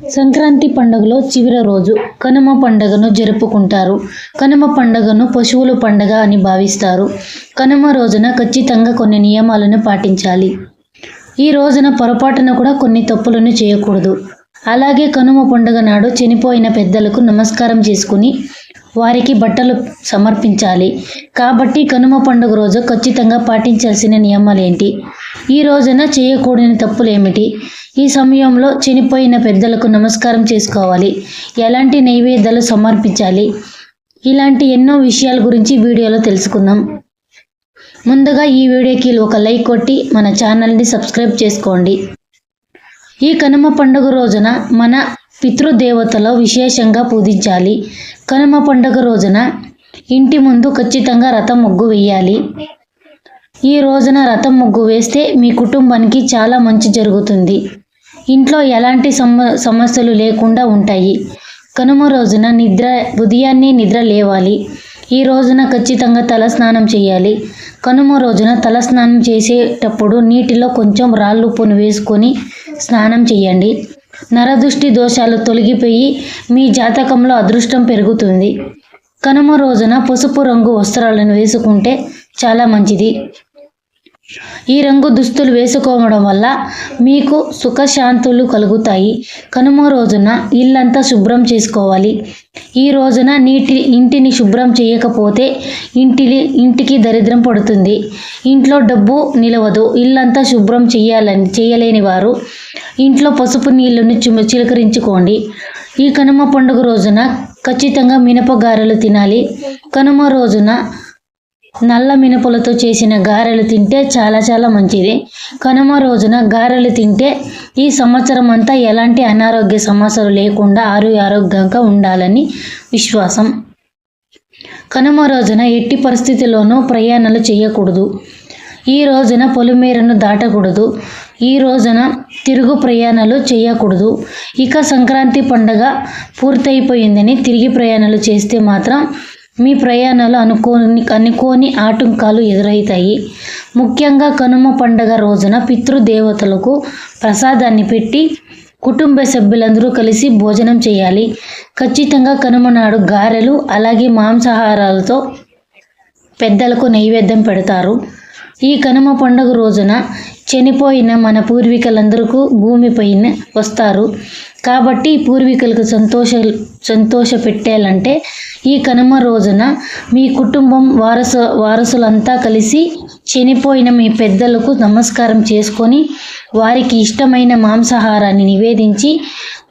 సంక్రాంతి పండుగలో చివరి రోజు కనుమ పండుగను జరుపుకుంటారు. కనుమ పండుగను పశువుల పండుగ అని భావిస్తారు. కనుమ రోజున ఖచ్చితంగా కొన్ని నియమాలను పాటించాలి. ఈ రోజున పొరపాటున కూడా కొన్ని తప్పులను చేయకూడదు. అలాగే కనుమ పండుగ నాడు చనిపోయిన పెద్దలకు నమస్కారం చేసుకుని వారికి బట్టలు సమర్పించాలి. కాబట్టి కనుమ పండుగ రోజు ఖచ్చితంగా పాటించాల్సిన నియమాలు ఏంటి ఈ రోజున చేయకూడని తప్పులు ఏమిటి ఈ సమయంలో చనిపోయిన పెద్దలకు నమస్కారం చేసుకోవాలి. ఎలాంటి నైవేద్యాలు సమర్పించాలి? ఇలాంటి ఎన్నో విషయాల గురించి వీడియోలో తెలుసుకుందాం. ముందుగా ఈ వీడియోకి ఒక లైక్ కొట్టి మన ఛానల్ని సబ్స్క్రైబ్ చేసుకోండి. ఈ కనుమ పండుగ రోజున మన పితృదేవతలో విశేషంగా పూజించాలి. కనుమ పండుగ రోజున ఇంటి ముందు ఖచ్చితంగా రథం ముగ్గు వేయాలి. ఈ రోజున రథం ముగ్గు వేస్తే మీ కుటుంబానికి చాలా మంచి జరుగుతుంది. ఇంట్లో ఎలాంటి సమ సమస్యలు లేకుండా ఉంటాయి. కనుమ రోజున నిద్ర ఉదయాన్నే నిద్ర లేవాలి. ఈ రోజున ఖచ్చితంగా తల స్నానం చేయాలి. కనుమ రోజున తల స్నానం చేసేటప్పుడు నీటిలో కొంచెం రాళ్ళు ఉప్పును వేసుకొని స్నానం చేయండి. నరదృష్టి దోషాలు తొలగిపోయి మీ జాతకంలో అదృష్టం పెరుగుతుంది. కనుమ రోజున పసుపు రంగు వస్త్రాలను వేసుకుంటే చాలా మంచిది. ఈ రంగు దుస్తులు వేసుకోవడం వల్ల మీకు సుఖశాంతులు కలుగుతాయి. కనుమ రోజున ఇల్లంతా శుభ్రం చేసుకోవాలి. ఈ రోజున నీటి ఇంటిని శుభ్రం చేయకపోతే ఇంటిని ఇంటికి దరిద్రం పడుతుంది. ఇంట్లో డబ్బు నిలవదు. ఇల్లంతా శుభ్రం చేయాలని చేయలేని వారు ఇంట్లో పసుపు నీళ్ళను చిమ చిలకరించుకోండి. ఈ కనుమ పండుగ రోజున ఖచ్చితంగా మినపగారెలు తినాలి. కనుమ రోజున నల్ల మినపలతో చేసిన గారెలు తింటే చాలా చాలా మంచిది. కనుమ రోజున గారెలు తింటే ఈ సంవత్సరం అంతా ఎలాంటి అనారోగ్య సమస్యలు లేకుండా ఆరోగ్య ఆరోగ్యంగా ఉండాలని విశ్వాసం. కనుమ రోజున ఎట్టి పరిస్థితుల్లోనూ ప్రయాణాలు చేయకూడదు. ఈ రోజున పొలిమేరను దాటకూడదు. ఈ రోజున తిరుగు ప్రయాణాలు చేయకూడదు. ఇక సంక్రాంతి పండగ పూర్తయిపోయిందని తిరిగి ప్రయాణాలు చేస్తే మాత్రం మీ ప్రయాణాలు అనుకోని అనుకోని ఆటంకాలు ఎదురవుతాయి ముఖ్యంగా కనుమ పండగ రోజున పితృదేవతలకు ప్రసాదాన్ని పెట్టి కుటుంబ సభ్యులందరూ కలిసి భోజనం చేయాలి. ఖచ్చితంగా కనుమ నాడు గారెలు అలాగే మాంసాహారాలతో పెద్దలకు నైవేద్యం పెడతారు. ఈ కనుమ పండుగ రోజున చనిపోయిన మన పూర్వీకులందరికీ భూమిపైన వస్తారు. కాబట్టి పూర్వీకులకు సంతోష సంతోష పెట్టాలంటే ఈ కనుమ రోజున మీ కుటుంబం వారసు వారసులంతా కలిసి చనిపోయిన మీ పెద్దలకు నమస్కారం చేసుకొని వారికి ఇష్టమైన మాంసాహారాన్ని నివేదించి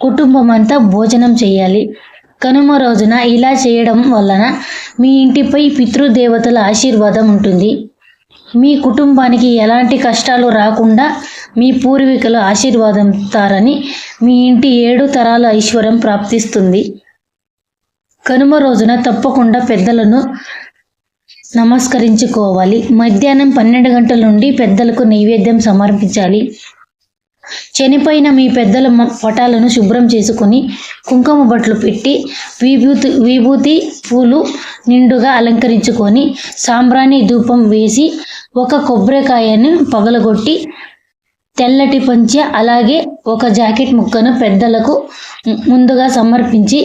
కుటుంబం అంతా భోజనం చేయాలి. కనుమ రోజున ఇలా చేయడం వలన మీ ఇంటిపై పితృదేవతల ఆశీర్వాదం ఉంటుంది. మీ కుటుంబానికి ఎలాంటి కష్టాలు రాకుండా మీ పూర్వీకులు ఆశీర్వాదంతారని మీ ఇంటి ఏడు తరాల ఐశ్వర్యం ప్రాప్తిస్తుంది. కనుమ రోజున తప్పకుండా పెద్దలను నమస్కరించుకోవాలి. మధ్యాహ్నం పన్నెండు గంటల నుండి పెద్దలకు నైవేద్యం సమర్పించాలి. చనిపోయిన మీ పెద్దల మ- పటాలను శుభ్రం చేసుకొని కుంకుమ బట్టలు పెట్టి విభూతి విభూతి పూలు నిండుగా అలంకరించుకొని సాంబ్రాణి ధూపం వేసి ఒక కొబ్బరికాయని పగలగొట్టి తెల్లటి పంచె అలాగే ఒక జాకెట్ ముక్కను పెద్దలకు ముందుగా సమర్పించి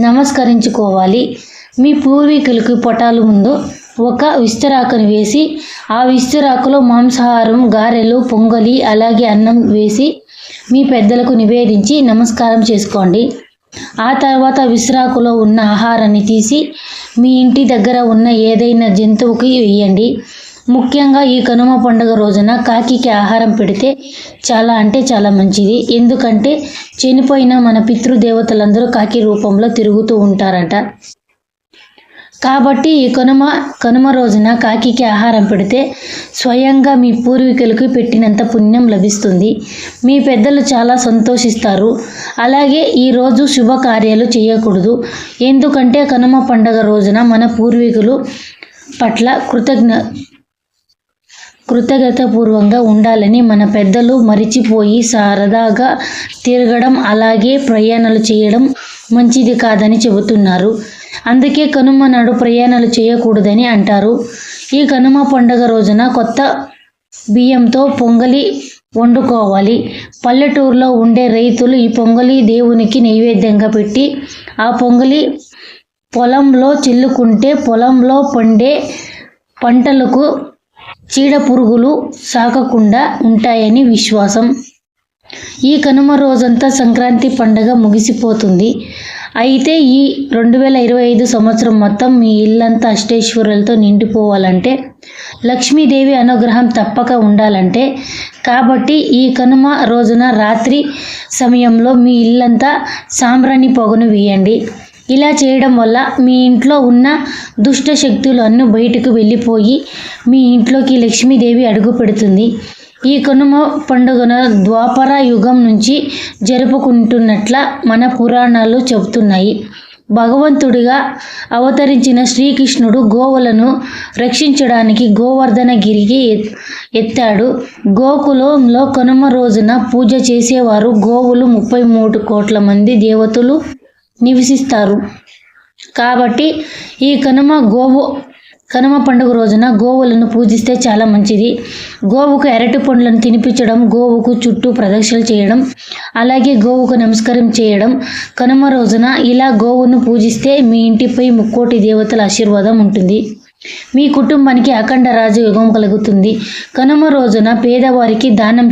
నమస్కరించుకోవాలి. మీ పూర్వీకులకు పొటాలు ముందు ఒక విస్తరాకును వేసి ఆ విస్తరాకులో మాంసాహారం గారెలు పొంగలి అలాగే అన్నం వేసి మీ పెద్దలకు నివేదించి నమస్కారం చేసుకోండి. ఆ తర్వాత విస్తరాకులో ఉన్న ఆహారాన్ని తీసి మీ ఇంటి దగ్గర ఉన్న ఏదైనా జంతువుకి వేయండి. ముఖ్యంగా ఈ కనుమ పండుగ రోజున కాకికి ఆహారం పెడితే చాలా అంటే చాలా మంచిది. ఎందుకంటే చనిపోయిన మన పితృదేవతలందరూ కాకి రూపంలో తిరుగుతూ ఉంటారట. కాబట్టి ఈ కనుమ కనుమ రోజున కాకికి ఆహారం పెడితే స్వయంగా మీ పూర్వీకులకు పెట్టినంత పుణ్యం లభిస్తుంది. మీ పెద్దలు చాలా సంతోషిస్తారు. అలాగే ఈరోజు శుభకార్యాలు చేయకూడదు. ఎందుకంటే కనుమ పండగ రోజున మన పూర్వీకులు పట్ల కృతజ్ఞ కృతజ్ఞతాపూర్వంగా ఉండాలని మన పెద్దలు మరిచిపోయి సరదాగా తిరగడం అలాగే ప్రయాణాలు చేయడం మంచిది కాదని చెబుతున్నారు. అందుకే కనుమ నాడు ప్రయాణాలు చేయకూడదని అంటారు. ఈ కనుమ పండుగ రోజున కొత్త బియ్యంతో పొంగలి వండుకోవాలి. పల్లెటూరులో ఉండే రైతులు ఈ పొంగలి దేవునికి నైవేద్యంగా పెట్టి ఆ పొంగలి పొలంలో చిల్లుకుంటే పొలంలో పండే పంటలకు చీడ పురుగులు సాకకుండా ఉంటాయని విశ్వాసం. ఈ కనుమ రోజంతా సంక్రాంతి పండగ ముగిసిపోతుంది. అయితే ఈ రెండు వేల ఇరవై ఐదు సంవత్సరం మొత్తం మీ ఇల్లంతా అష్టేశ్వరులతో నిండిపోవాలంటే లక్ష్మీదేవి అనుగ్రహం తప్పక ఉండాలంటే కాబట్టి ఈ కనుమ రోజున రాత్రి సమయంలో మీ ఇల్లంతా సాంబ్రాణి పొగను వేయండి. ఇలా చేయడం వల్ల మీ ఇంట్లో ఉన్న దుష్ట శక్తులు అన్నీ బయటకు వెళ్ళిపోయి మీ ఇంట్లోకి లక్ష్మీదేవి అడుగు పెడుతుంది. ఈ కనుమ పండుగను ద్వాపర యుగం నుంచి జరుపుకుంటున్నట్ల మన పురాణాలు చెబుతున్నాయి. భగవంతుడిగా అవతరించిన శ్రీకృష్ణుడు గోవులను రక్షించడానికి గోవర్ధనగిరికి గిరికి ఎత్తాడు. గోకులంలో కనుమ రోజున పూజ చేసేవారు గోవులు ముప్పై మూడు కోట్ల మంది దేవతలు. నివసిస్తారు. కాబట్టి ఈ కనుమ గోవు కనుమ పండుగ రోజున గోవులను పూజిస్తే చాలా మంచిది. గోవుకు అరటి పండ్లను తినిపించడం గోవుకు చుట్టూ ప్రదక్షిణలు చేయడం అలాగే గోవుకు నమస్కారం చేయడం కనుమ రోజున ఇలా గోవును పూజిస్తే మీ ఇంటిపై ముక్కోటి దేవతల ఆశీర్వాదం ఉంటుంది. మీ కుటుంబానికి అఖండ రాజయోగం కలుగుతుంది. కనుమ రోజున పేదవారికి దానం